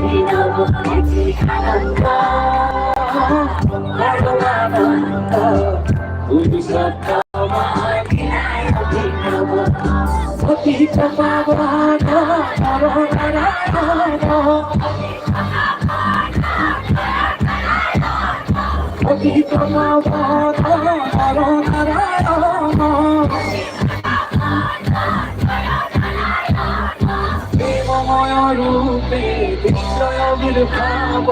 অভিনব একটি আনন্দ বড় আনন্দ পুরুষোত্তম লীলায় অভিনব অতীত পাবন নর নারায়ণ অতীত পাবন নর বির্ভাব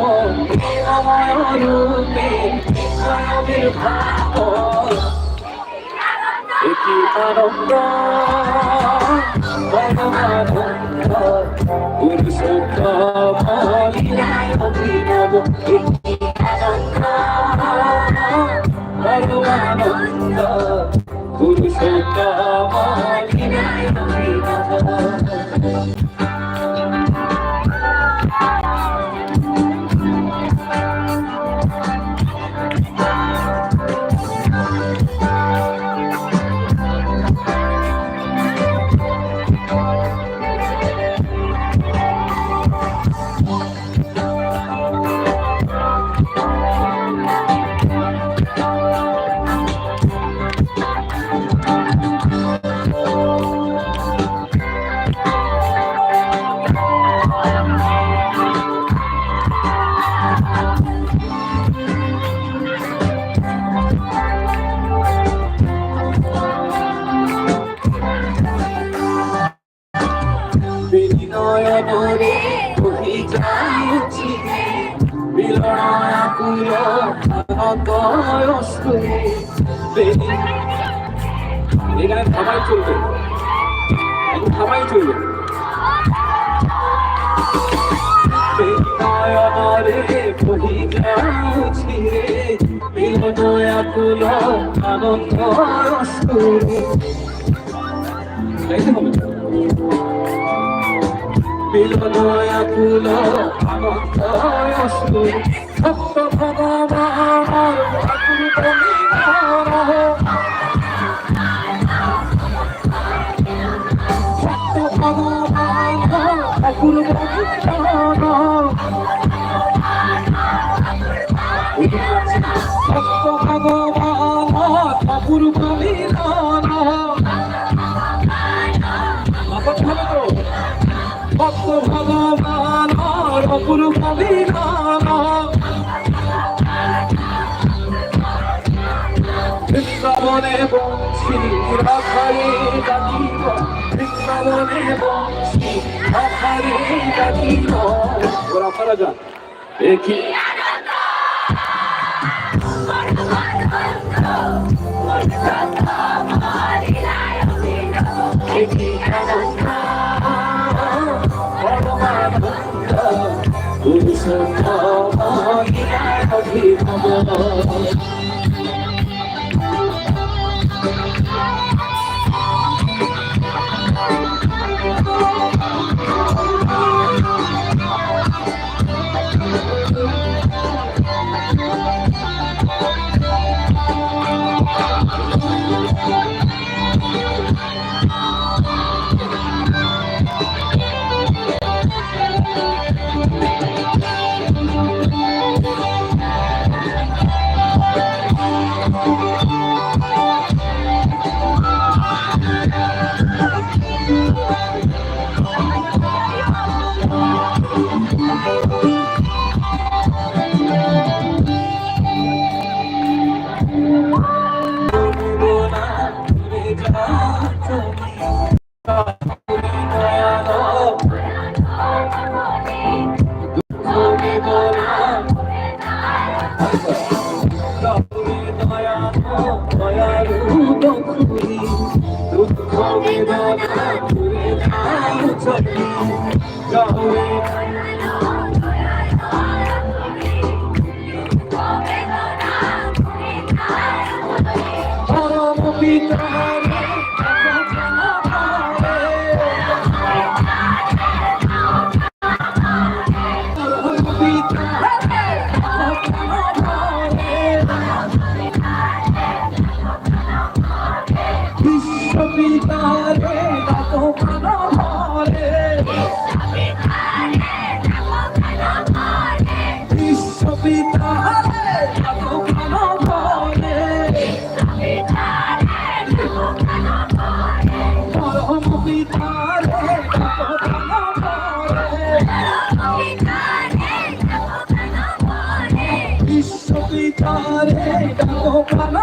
প্রেমময় রূপে বিস্ময় বির্ভাব এটি আনন্দ পরমানন্দ পুরুষোত্তম লীলায় অভিনব এটি আনন্দ পরমানন্দ পুরুষোত্তম লীলায় অভিনব এখানে থামাই চলবে থামাই চলবে বিনয়নরে কহি যাইছি ভগবান অপূর্ব বিধান বৃন্দাবনে বংশী রাখারে ডাকিব বৃন্দাবনে বংশী রাখারে ডাকিব পুরুষোত্তম লীলায় আমারে ডাকো ভালো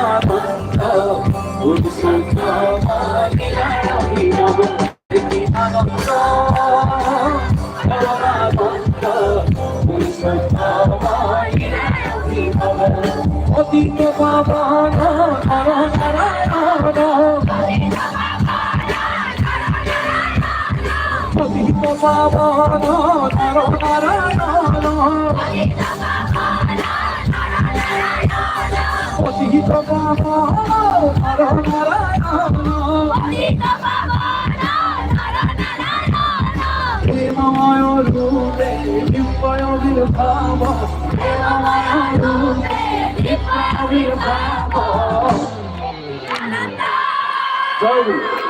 পরমানন্দ উৎসুক আনন্দ পরমানন্দ উৎসুক অতীত পাবন হর নারায়ণ অতীত পাবন হর নারায়ণ অতীত পাবন প্রেমময় রূপে বিস্ময় বির্ভাব প্রেমময় রূপে বিস্ময় বির্ভাব জয়